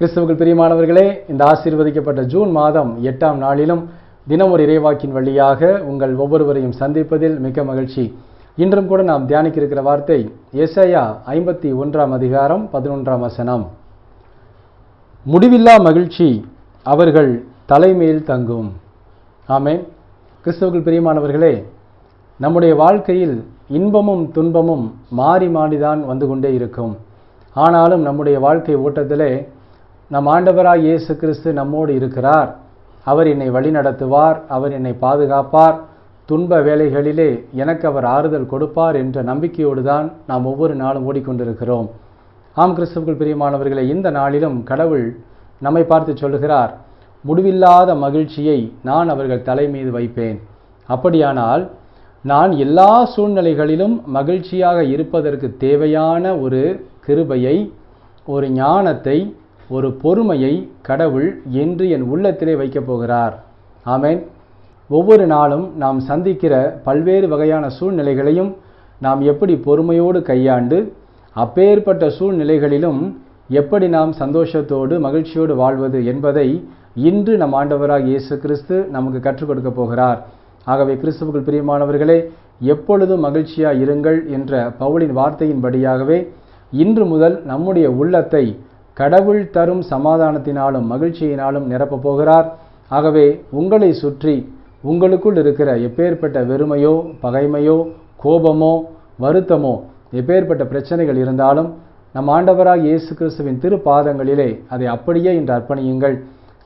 கிறிஸ்தவர்கள் பிரியமானவர்களே இந்த ஆசீர்வதிக்கப்பட்ட ஜூன் மாதம் எட்டாம் நாளிலும் தினமொரு இறைவாக்கின் வழியாக உங்கள் ஒவ்வொருவரையும் சந்திப்பதில் மிக்க மகிழ்ச்சி. இன்றும் கூட நாம் தியானிக்க இருக்கிற வார்த்தை எஸ்ஐயா ஐம்பத்தி ஒன்றாம் அதிகாரம் பதினொன்றாம் வசனம். முடிவில்லா மகிழ்ச்சி அவர்கள் தலைமையில் தங்கும். ஆமே கிறிஸ்துவுக்குள் பிரியமானவர்களே நம்முடைய வாழ்க்கையில் இன்பமும் துன்பமும் மாறி மாறிதான் வந்து கொண்டே இருக்கும். ஆனாலும் நம்முடைய வாழ்க்கை ஓட்டத்திலே நம் ஆண்டவராய் இயேசு கிறிஸ்து நம்மோடு இருக்கிறார். அவர் என்னை வழிநடத்துவார் அவர் என்னை பாதுகாப்பார். துன்ப வேலைகளிலே எனக்கு அவர் ஆறுதல் கொடுப்பார் என்ற நம்பிக்கையோடு தான் நாம் ஒவ்வொரு நாளும் ஓடிக்கொண்டிருக்கிறோம். ஆம் கிறிஸ்துவுக்குள் பிரியமானவர்களை இந்த நாளிலும் கடவுள் நம்மை பார்த்து சொல்லுகிறார் முடிவில்லாத மகிழ்ச்சியை நான் அவர்கள் தலை மீது வைப்பேன். அப்படியானால் நான் எல்லா சூழ்நிலைகளிலும் மகிழ்ச்சியாக இருப்பதற்கு தேவையான ஒரு கிருபையை ஒரு ஞானத்தை ஒரு பொறுமையை கடவுள் என்று என் உள்ளத்திலே வைக்கப் போகிறார். ஆமேன். ஒவ்வொரு நாளும் நாம் சந்திக்கிற பல்வேறு வகையான சூழ்நிலைகளையும் நாம் எப்படி பொறுமையோடு கையாண்டு அப்பேற்பட்ட சூழ்நிலைகளிலும் எப்படி நாம் சந்தோஷத்தோடு மகிழ்ச்சியோடு வாழ்வது என்பதை இன்று நம் ஆண்டவராக இயேசு கிறிஸ்து நமக்கு கற்றுக் கொடுக்க போகிறார். ஆகவே கிறிஸ்துவுக்குள் பிரியமானவர்களே எப்பொழுதும் மகிழ்ச்சியாக இருங்கள் என்ற பவுலின் வார்த்தையின்படியாகவே இன்று முதல் நம்முடைய உள்ளத்தை கடவுள் தரும் சமாதானத்தினாலும் மகிழ்ச்சியினாலும் நிரப்பப் போகிறார். ஆகவே உங்களை சுற்றி உங்களுக்குள் இருக்கிற எப்பேற்பட்ட வெறுமையோ பகைமையோ கோபமோ வருத்தமோ எப்பேற்பட்ட பிரச்சனைகள் இருந்தாலும் நம் ஆண்டவராக இயேசு கிறிஸ்துவின் திருப்பாதங்களிலே அதை அப்படியே இன்று அர்ப்பணியுங்கள்.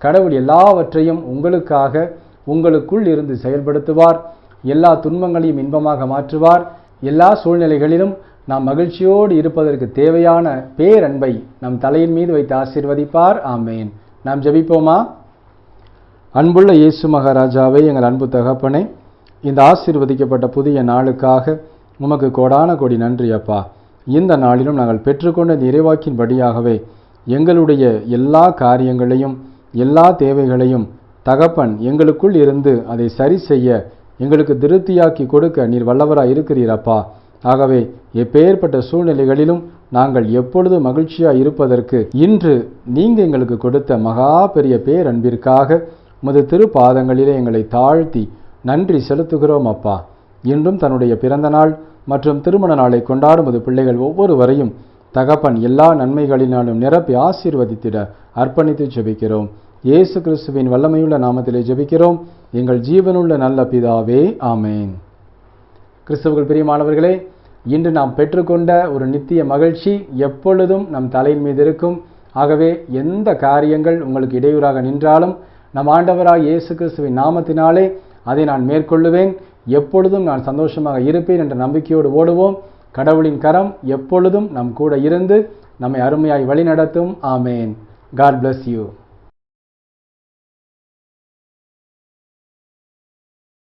கடவுள் எல்லாவற்றையும் உங்களுக்காக உங்களுக்குள் இருந்து செயல்படுத்துவார். எல்லா துன்பங்களையும் இன்பமாக மாற்றுவார். எல்லா சூழ்நிலைகளிலும் நாம் மகிழ்ச்சியோடு இருப்பதற்கு தேவையான பேரன்பை நம் தலையின் மீது வைத்து ஆசீர்வதிப்பார். ஆமேன். நாம் ஜபிப்போமா? அன்புள்ள இயேசு மகாராஜாவை எங்கள் அன்பு தகப்பனே இந்த ஆசீர்வதிக்கப்பட்ட புதிய நாளுக்காக உமக்கு கோடான கோடி நன்றி அப்பா. இந்த நாளிலும் நாங்கள் பெற்றுக்கொண்ட நிறைவாக்கின்படியாகவே இறைவாக்கின்படியாகவே எங்களுடைய எல்லா காரியங்களையும் எல்லா தேவைகளையும் தகப்பன் எங்களுக்குள் இருந்து அதை சரி செய்ய எங்களுக்கு திருப்தியாக்கி கொடுக்க நீர் வல்லவராக இருக்கிறீரப்பா ஆகவே எப்பேற்பட்ட சூழ்நிலைகளிலும் நாங்கள் எப்பொழுது மகிழ்ச்சியாக இருப்பதற்கு இன்று நீங்கள் எங்களுக்கு கொடுத்த மகா பெரிய பேரன்பிற்காக உமது திருப்பாதங்களிலே எங்களை தாழ்த்தி நன்றி செலுத்துகிறோம் அப்பா. இன்றும் தன்னுடைய பிறந்த நாள் மற்றும் திருமண நாளை கொண்டாடும் அது பிள்ளைகள் ஒவ்வொருவரையும் தகப்பன் எல்லா நன்மைகளினாலும் நிரப்பி ஆசீர்வதித்திட அர்ப்பணித்து ஜெபிக்கிறோம். இயேசு கிறிஸ்துவின் வல்லமையுள்ள நாமத்திலே ஜெபிக்கிறோம். எங்கள் ஜீவனுள்ள நல்ல பிதாவே ஆமேன். கிறிஸ்துவுக்குள் பிரியமானவர்களே இன்று நாம் பெற்றுக்கொண்ட ஒரு நித்திய மகிழ்ச்சி எப்பொழுதும் நம் தலையின் மீது இருக்கும். ஆகவே எந்த காரியங்கள் உங்களுக்கு இடையூறாக நின்றாலும் நம் ஆண்டவராக இயேசு கிறிஸ்துவின் நாமத்தினாலே அதை நான் மேற்கொள்ளுவேன். எப்பொழுதும் நான் சந்தோஷமாக இருப்பேன் என்ற நம்பிக்கையோடு ஓடுவோம். கடவுளின் கரம் எப்பொழுதும் நம் கூட இருந்து நம்மை அருமையாய் வழிநடத்தும். ஆமேன். God bless you